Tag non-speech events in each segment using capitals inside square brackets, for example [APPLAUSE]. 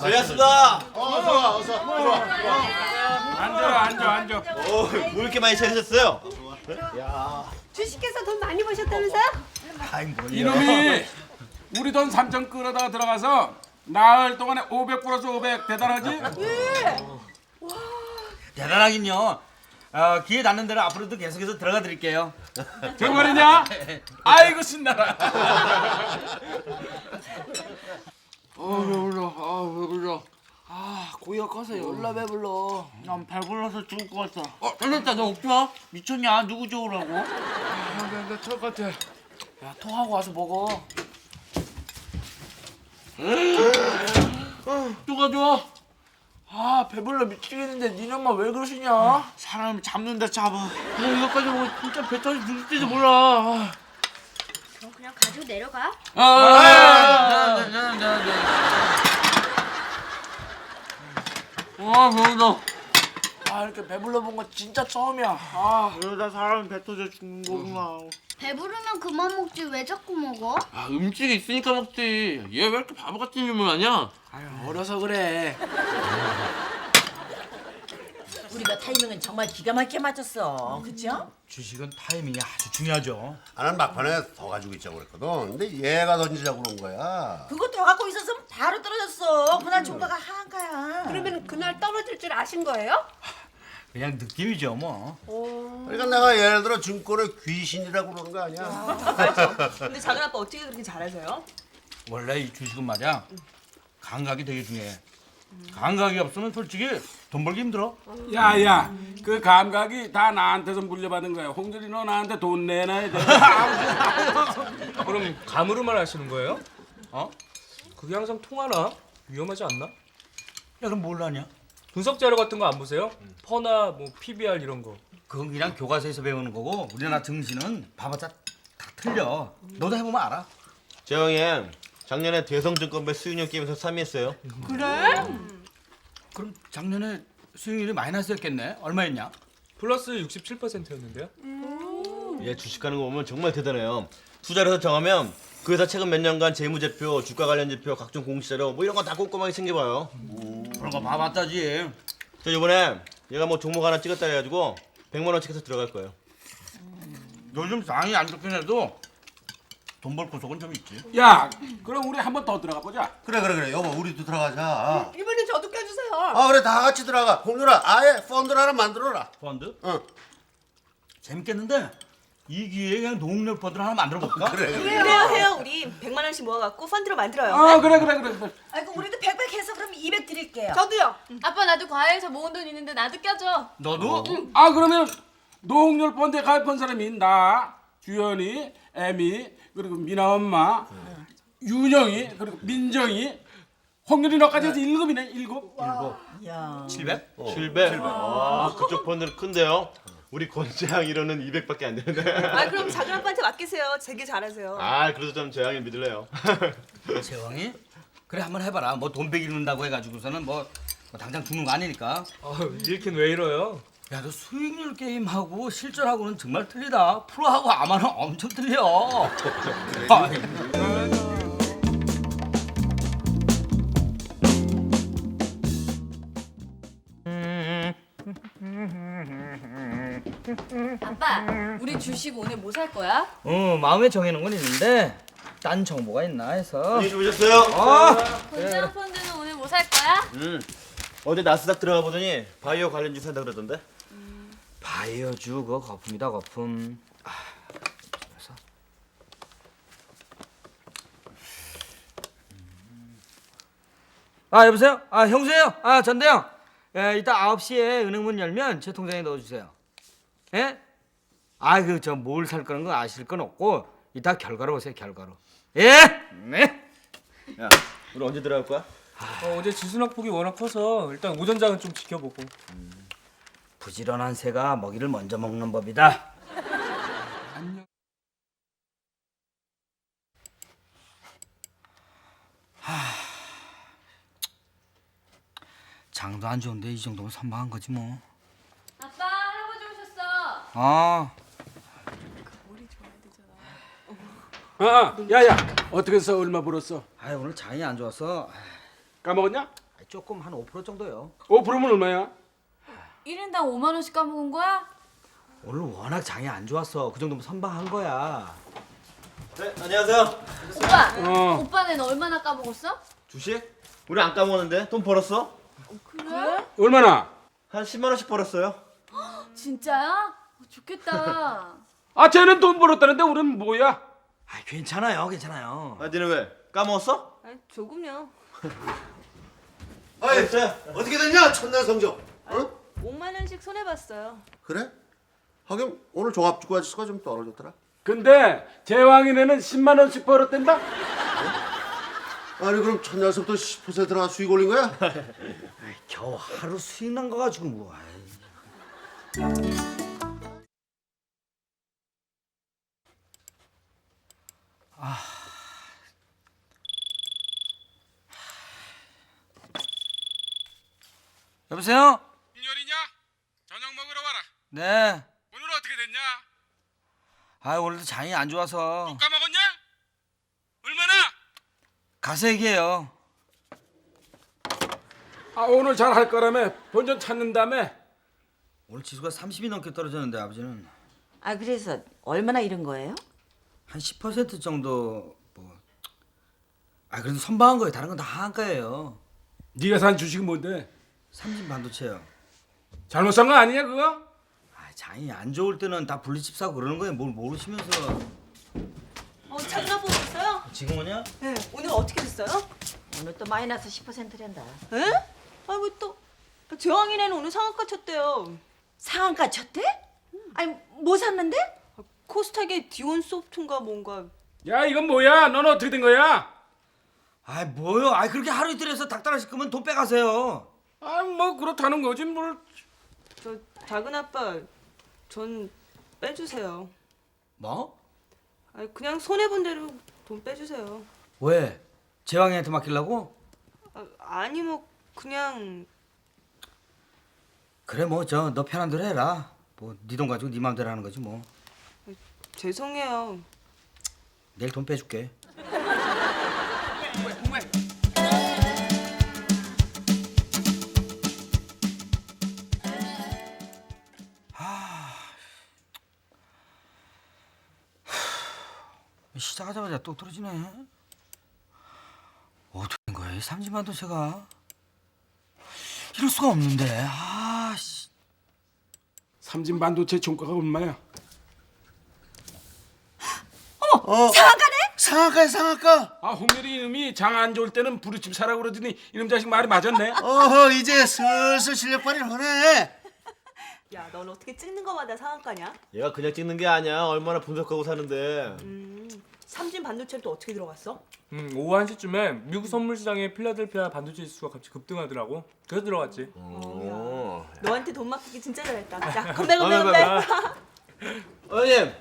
잘렸습니다. 어서 와 어서 들어와 앉아 앉아 앉아. 오, 뭐 이렇게 많이 차리셨어요? 주식회사 돈 많이 버셨다면서요? 이놈이 우리 돈 3천 끌어다가 들어가서 나흘 동안에 500 플러스 500 대단하지? 대단하긴요. 어, 기회 닿는 대로 앞으로도 계속해서 들어가 드릴게요. 정말이냐? [LAUGHS] 아이고 신나라. [LAUGHS] 아 배불러 아 배불러 아 고기가 커서 열나 배불러 난 배불러서 죽을 것 같아. 어, 잘렸다. 너 없죠? 미쳤냐? 누구 좋으라고? 아나나철 같아 야 통하고 와서 먹어 누가 줘? 아 배불러 미치겠는데 니네 엄마 왜 그러시냐? 사람을 잡는다 잡아. 아, 이거까지 먹으면 진짜 배 터져 죽을지도 몰라 아, 그럼 그냥 가지고 내려가. 아, 아 배불러 아 이렇게 배불러 본 거 진짜 처음이야 아 그러다 사람이 배 터져 죽는 거구나. 배부르면 그만 먹지 왜 자꾸 먹어? 아, 음식이 있으니까 먹지. 얘 왜 이렇게 바보 같은 질문 하냐? 아유, 어려서 그래. 우리가 타이밍은 정말 기가 막히게 맞췄어. 그쵸? 주식은 타이밍이 아주 중요하죠. 나는 막판에 더 가지고 있자고 그랬거든 근데 얘가 던지자고 그런 거야 그거 더 갖고 있었으면 바로 떨어졌어. 그날 종가가 한가야. 그러면 그날 떨어질 줄 아신 거예요? 그냥 느낌이죠 뭐. 그러니까 내가 예를 들어 증권의 귀신이라고 그러는 거 아니야 근데 작은 아빠 어떻게 그렇게 잘하세요? 원래 이 주식은 말이야 감각이 되게 중요해. 감각이 없으면 솔직히 돈 벌기 힘들어. 야야 그 감각이 다 나한테서 물려받은 거야. 홍준이 너 나한테 돈 내놔야 돼. [LAUGHS] 그럼 감으로만 하시는 거예요? 어? 그게 항상 통하나? 위험하지 않나? 야 그럼 뭘 하냐? 분석 자료 같은 거 안 보세요? 퍼나 뭐 PBR 이런 거. 그건 그냥 교과서에서 배우는 거고 우리나라 증시는 봐봤자 다 틀려. 너도 해보면 알아. 제 형님 작년에 대성증권배 수익률 게임에서 3위 했어요. 그럼 작년에 수익률이 마이너스였겠네. 얼마였냐? 플러스 67%였는데요? 얘 주식 하는 거 보면 정말 대단해요. 투자를 해서 정하면 그 회사 최근 몇 년간 재무제표, 주가 관련 지표, 각종 공시자료 뭐 이런 거 다 꼼꼼하게 챙겨봐요. 그런 거 봐봤다지. 저 이번에 얘가 뭐 종목 하나 찍었다 해가지고 100만 원씩 해서 들어갈 거예요. 요즘 상황이 안 좋긴 해도 돈 벌 구석은 좀 있지. 야 그럼 우리 한 번 더 들어가 보자. 그래 그래 그래 여보 우리도 들어가자 이번엔 저도 껴주세요. 아 그래 다 같이 들어가 공유라 아예 펀드를 하나 만들어라 펀드? 응 재밌겠는데 이 기회에 그냥 농협 펀드를 하나 만들어 볼까? 그래 그래 그래요, 해요. 우리 100만 원씩 모아갖고 펀드로 만들어요. 아 그래 그래 그래 그래. 아이고 우리도 백백 해서 그럼 200 드릴게요. 저도요. 아빠 나도 과외에서 모은 돈 있는데 나도 껴줘. 너도? 아 그러면 노홍열 펀드에 가입한 사람이 나, 주연이, 애미, 그리고 미나 엄마, 윤영이, 그리고 민정이, 홍렬이 너까지 해서 일곱이네 일곱. 야. 700? 700. 아 그쪽 펀드는 큰데요. 우리 권재양 이러는 200밖에 안 되는데. 아 그럼 작은 아빠한테 맡기세요. 되게 잘하세요. 아 그래도 좀 재양이 믿을래요. [LAUGHS] 재왕이? 그래 한번 해봐라. 뭐 돈 베기는다고 해가지고서는 뭐, 뭐 당장 죽는 거 아니니까. 아, 이렇게 왜 이러요? 야 너 수익률 게임하고 실전하고는 정말 틀리다. 프로하고 아마는 엄청 틀려. [LAUGHS] 아, 아빠 우리 주식 오늘 뭐 살 거야? 어 마음에 정해놓은 건 있는데 딴 정보가 있나 해서. 안녕히 주무셨어요? 권지영 펀드는 오늘 뭐 살 거야? 음. 어제 나스닥 들어가 보더니 바이오 관련주 산다 그러던데. 바이오주 그거 거품이다 거품. 아, 그래서 아 여보세요? 아 형수예요? 아 전대영. 예, 이따 9시에 은행문 열면 제 통장에 넣어주세요. 예? 아 그 저 뭘 살 거는 거 아실 건 없고 이따 결과로 오세요 결과로. 예? 네. 야, 우리 언제 들어갈 거야? 어, 어제 지수낙 폭이 워낙 커서 일단 오전장은 좀 지켜보고. 부지런한 새가 먹이를 먼저 먹는 법이다. 장도 안 좋은데 이 정도면 선방한 거지 뭐. 아빠 할아버지 오셨어. 아, 아 야야 어떻게 해서 얼마 벌었어? 아 오늘 장이 안 좋아서 까먹었냐? 아, 조금 한 5% 정도요. 5%면 얼마야? 1인당 5만 원씩 까먹은 거야? 오늘 워낙 장이 안 좋았어. 그 정도면 선방한 거야. 네, 안녕하세요. 오빠, 어. 오빠는 얼마나 까먹었어? 주식? 우리 안 까먹었는데 돈 벌었어? 그래? 얼마나? 한 10만 원씩 벌었어요. 진짜야? 어, 좋겠다. [LAUGHS] 아 쟤는 돈 벌었다는데 우리는 뭐야? 아, 괜찮아요, 괜찮아요. 아, 니네 왜? 까먹었어? 아, 조금요. [LAUGHS] 아이, 자, 어떻게 됐냐 첫날 성적? 어? 5만 원씩 손해 봤어요. 그래? 하긴 오늘 종합주가 지수가 좀 떨어졌더라. 근데 제왕이네는 10만 원씩 벌었댄다? 아니 그럼 첫날서부터 10%나 수익 올린 거야? [LAUGHS] 겨우 하루 수익 난 거 가지고 뭐. 아이. 아. 여보세요? 인열이냐? 저녁 먹으러 와라. 네. 오늘 어떻게 됐냐? 아 오늘도 장이 안 좋아서 까먹었냐? 얼마나? 가서 얘기해요. 아 오늘 잘 할 거라며 본전 찾는 다음에 오늘 지수가 30이 넘게 떨어졌는데 아버지는 아 그래서 얼마나 잃은 거예요? 한 10% 정도 뭐. 아 그래도 선방한 거예요. 다른 건 다 한가예요. 네가 산 주식이 뭔데? 삼진 반도체요. 잘못 산 거 아니냐 그거? 아 장이 안 좋을 때는 다 분리집 사고 그러는 거예요. 뭘 모르시면서. 어, 장난 보고 있어요? 지금은요? 네. 오늘 어떻게 됐어요? 오늘 또 마이너스 10%란다. 에? 아, 왜 또? 제왕이네는 오늘 상한가 쳤대요. 상한가 쳤대? 아니 뭐 샀는데? 코스닥의 디온 소프트인가 뭔가. 야 이건 뭐야? 넌 어떻게 된 거야? 아 뭐요? 아 그렇게 하루 이틀 해서 닭달아실 거면 돈 빼가세요. 아 뭐 그렇다는 거지 뭘. 저 작은 아빠, 전 빼주세요. 뭐? 아, 그냥 손해 본 대로 돈 빼주세요. 왜? 제왕이한테 맡기려고? 아, 아니 뭐 그냥 그래 뭐 저 너 편한 대로 해라. 뭐 네 돈 가지고 네 마음대로 하는 거지 뭐. 죄송해요. 내일 돈 빼줄게. 시작하자마자 또 떨어지네. 어떻게 된 거야? 이 삼지만 도체가 이럴 수가 없는데. 아 씨. 삼진 반도체 종가가 얼마야? 상한가에 상한가. 아 홍렬이 이놈이 장 안 좋을 때는 부르집 사라고 그러더니 이놈 자식 말이 맞았네. 어허 이제 슬슬 실력 발휘를 하네. 야, 넌 어떻게 찍는 거마다 상한가냐? 얘가 그냥 찍는 게 아니야. 얼마나 분석하고 사는데. 삼진 반도체는 또 어떻게 들어갔어? 음, 오후 1시쯤에 미국 선물 시장의 필라델피아 반도체 지수가 갑자기 급등하더라고. 그래서 들어갔지. 오. 너한테 돈 맡기기 진짜 잘했다. 자, [LAUGHS] 건배 건배 아, 건배. 아, 어머님,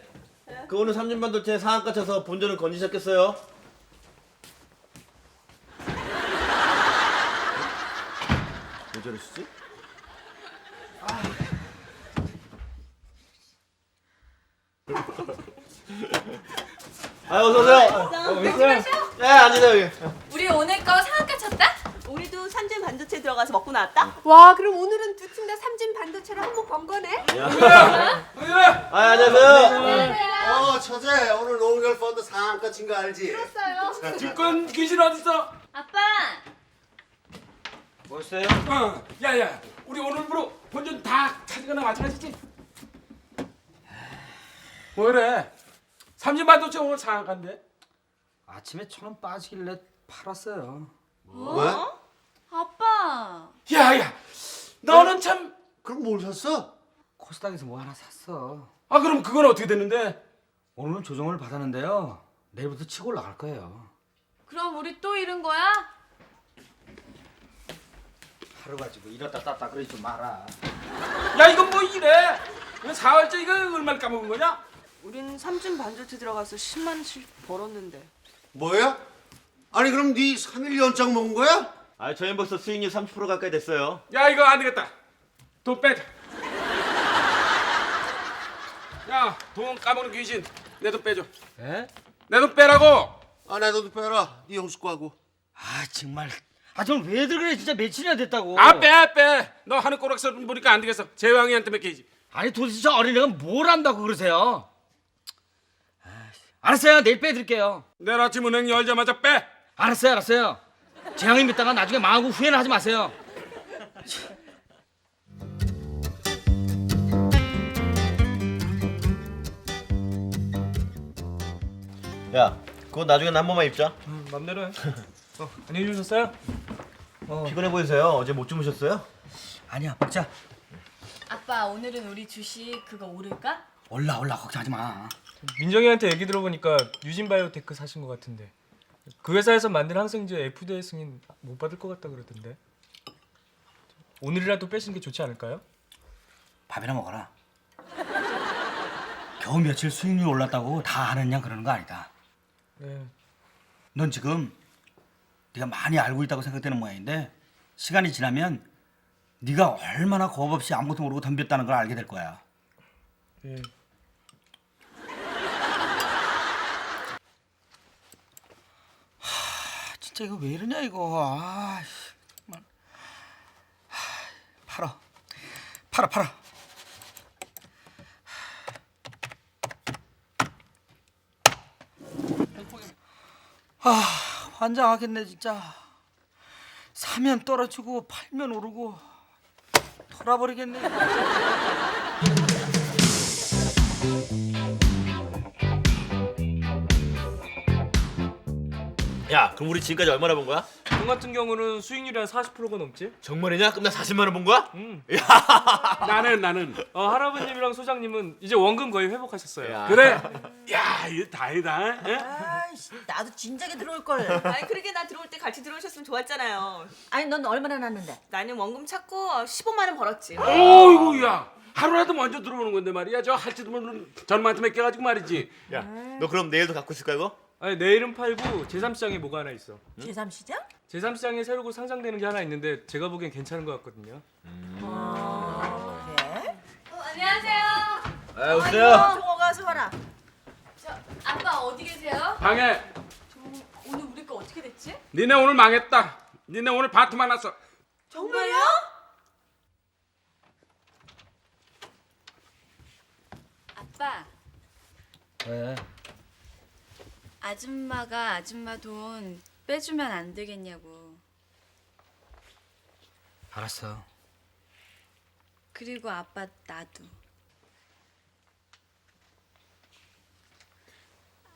그 오늘 삼진 반도체 상한가 쳐서 본전을 건지셨겠어요? [LAUGHS] 왜 저러시지? 아, 어서 오세요. 네, 앉으세요 여기. 우리 오늘 거 상한가 쳤다? 우리도 삼진 반도체 들어가서 먹고 나왔다. 와 그럼 오늘은 두 팀 다 삼진 반도체를 한번 번 거네? 홍렬아! 아, 안녕하세요. 어 처제 오늘 농결 펀드 상한가 친 거 알지? 집권 귀신 어딨어? 아빠! 뭐였어요? 어, 야야, 우리 오늘부로 본전 다 찾은 거나 마찬가지지? 뭐래? 삼진 반도체 오늘 상한가인데? 아침에 천 원 빠지길래 팔았어요. 왜? 아빠! 야야, 너는 참. 그럼 뭘 샀어? 코스닥에서 뭐 하나 샀어. 아 그럼 그건 어떻게 됐는데? 오늘은 조정을 받았는데요. 내일부터 치고 올라갈 거예요. 그럼 우리 또 잃은 거야? 하루 가지고 이렇다 땄다 그러지 좀 마라. 야 이건 뭐 이래? 이거 4월째 이거 얼마를 까먹은 거냐? 우린 삼진 반도체 들어가서 10만 원씩 벌었는데. 뭐야? 아니 그럼 네 3일 연장 먹은 거야? 아, 저희 벌써 수익률 30% 가까이 됐어요. 야 이거 안 되겠다. 돈 빼자. 야, 돈 까먹는 귀신. 내 돈 빼줘. 에? 내 돈 빼라고. 아 나도 빼라 네 형수 거하고. 아 정말 아좀 왜들 그래 진짜 며칠이나 됐다고. 아빼 빼. 너 하는 꼬락서 보니까 안 되겠어. 재왕이한테 맡기지. 아니 도대체 저 어린애가 뭘 안다고 그러세요? 알았어요 내일 빼드릴게요. 내일 아침 은행 열자마자 빼. 알았어요 알았어요. 재앙이 믿다가 나중에 망하고 후회는 하지 마세요. 야, 그거 나중에 한 번만 입자. 음, 맘대로 해. 어, 안녕히 주무셨어요? 피곤해 보이세요. 어제 못 주무셨어요? 아니야 먹자. 아빠 오늘은 우리 주식 그거 오를까? 올라 올라 걱정하지 마. 민정이한테 얘기 들어보니까 유진바이오테크 사신 것 같은데 그 회사에서 만든 항생제 FDA 승인 못 받을 것 같다 그러던데 오늘이라도 빼시는 게 좋지 않을까요? 밥이나 먹어라. 겨우 며칠 수익률 올랐다고 다 하느냐 그러는 거 아니다. 네. 넌 지금 네가 많이 알고 있다고 생각되는 모양인데 시간이 지나면 네가 얼마나 겁 없이 아무것도 모르고 덤볐다는 걸 알게 될 거야. 예. 진짜 이거 왜 이러냐 이거. 아, 씨, 정말. 하, 팔아, 팔아, 팔아. 아, 환장하겠네 진짜. 사면 떨어지고 팔면 오르고 돌아버리겠네. 야, 그럼 우리 지금까지 얼마나 본 거야? 돈 같은 경우는 수익률이 한 40%가 넘지? 정말이냐? 그럼 나 40만 원본 거야? 음. [LAUGHS] 나는 나는. 어, 할아버님이랑 소장님은 이제 원금 거의 회복하셨어요 야. 그래. [LAUGHS] 야 이거 다행이다. 예? 아이씨, 나도 진작에 들어올 걸. 아니 그러게 나 들어올 때 같이 들어오셨으면 좋았잖아요. 아니 넌 얼마나 났는데? 나는 원금 찾고 15만 원 벌었지. 어이구 야. 하루라도 먼저 들어오는 건데 말이야. 저 할지도 모르는 전만한테 맡겨가지고 말이지. 야, 너 그럼 내일도 갖고 있을 거야 이거? 아니 내일은 팔고 제3시장에 뭐가 하나 있어 제3시장? 제3시장에 새로 상장되는 게 하나 있는데 제가 보기엔 괜찮은 것 같거든요 그래? 어, 안녕하세요. 아, 오세요. 종호가 어서 와라. 저 아빠 어디 계세요? 방해. 오늘 우리 거 어떻게 됐지? 니네 오늘 망했다. 니네 오늘 바트 만 났어. 정말요? 아빠 왜? 아줌마가 아줌마 돈 빼주면 안 되겠냐고. 알았어. 그리고 아빠 나도.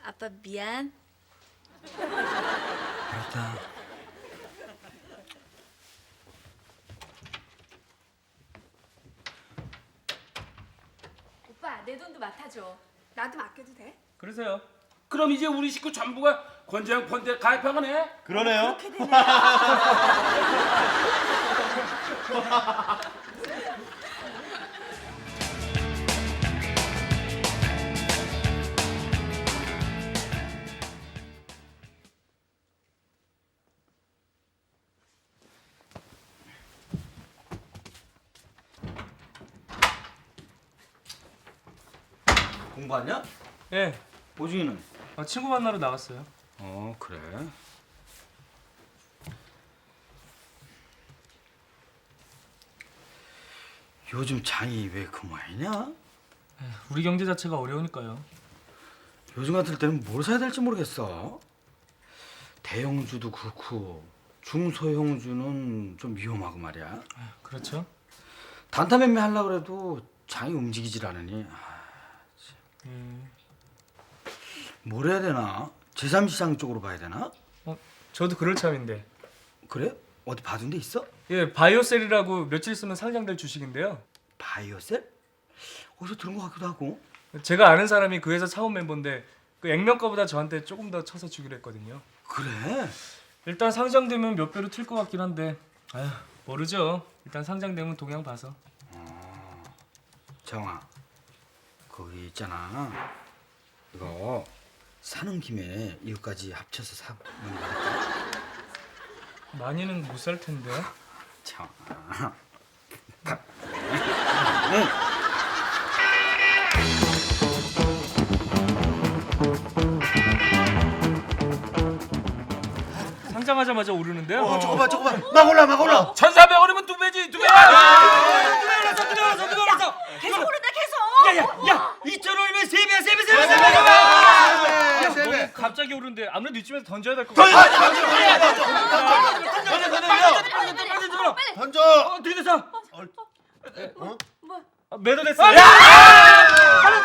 아빠 미안. 알았다. 오빠 내 돈도 맡아줘. 나도 맡겨도 돼? 그러세요 그럼 이제 우리 식구 전부가 권재형 펀드에 가입하거네. 그러네요. 공부하냐? 예 보중이는? 아, 친구 만나러 나갔어요 어 그래. 요즘 장이 왜그 모양이냐? 우리 경제 자체가 어려우니까요 요즘 같을 때는 뭘 사야 될지 모르겠어. 대형주도 그렇고 중소형주는 좀 위험하고 말이야. 그렇죠 단타 매매 하려고 그래도 장이 움직이질 않으니 아, 음, 뭘 해야 되나? 제3시장 쪽으로 봐야 되나? 어, 저도 그럴 참인데 그래? 어디 봐둔 데 있어? 예 바이오셀이라고 며칠 있으면 상장될 주식인데요 바이오셀? 어디서 들은 것 같기도 하고 제가 아는 사람이 그 회사 사원 멤버인데 그 액면가보다 저한테 조금 더 쳐서 주기로 했거든요. 그래? 일단 상장되면 몇 배로 튈 것 같긴 한데 아휴 모르죠. 일단 상장되면 동향 봐서. 정아 거기 있잖아 이거 사는 김에 이거까지 합쳐서 되겠다 많이는 못 살 텐데. 정아 상장하자마자 오르는데요. 어, 저거 봐, 저거 봐. 막 올라, 막 올라. 1,400원이면 두 배지 두 배. 누가 올랐어 누가 올랐어 누가 올랐어 계속 오른다 계속. 야 야 야 2천 원이면 세 배야 세 배 세 배 세 배. 네, 갑자기 오르는데 아무래도 이쯤에서 던져야 될 것 같아요. 던져. 어떻게 됐어? 아, 매도 됐어요. 빨리 빨리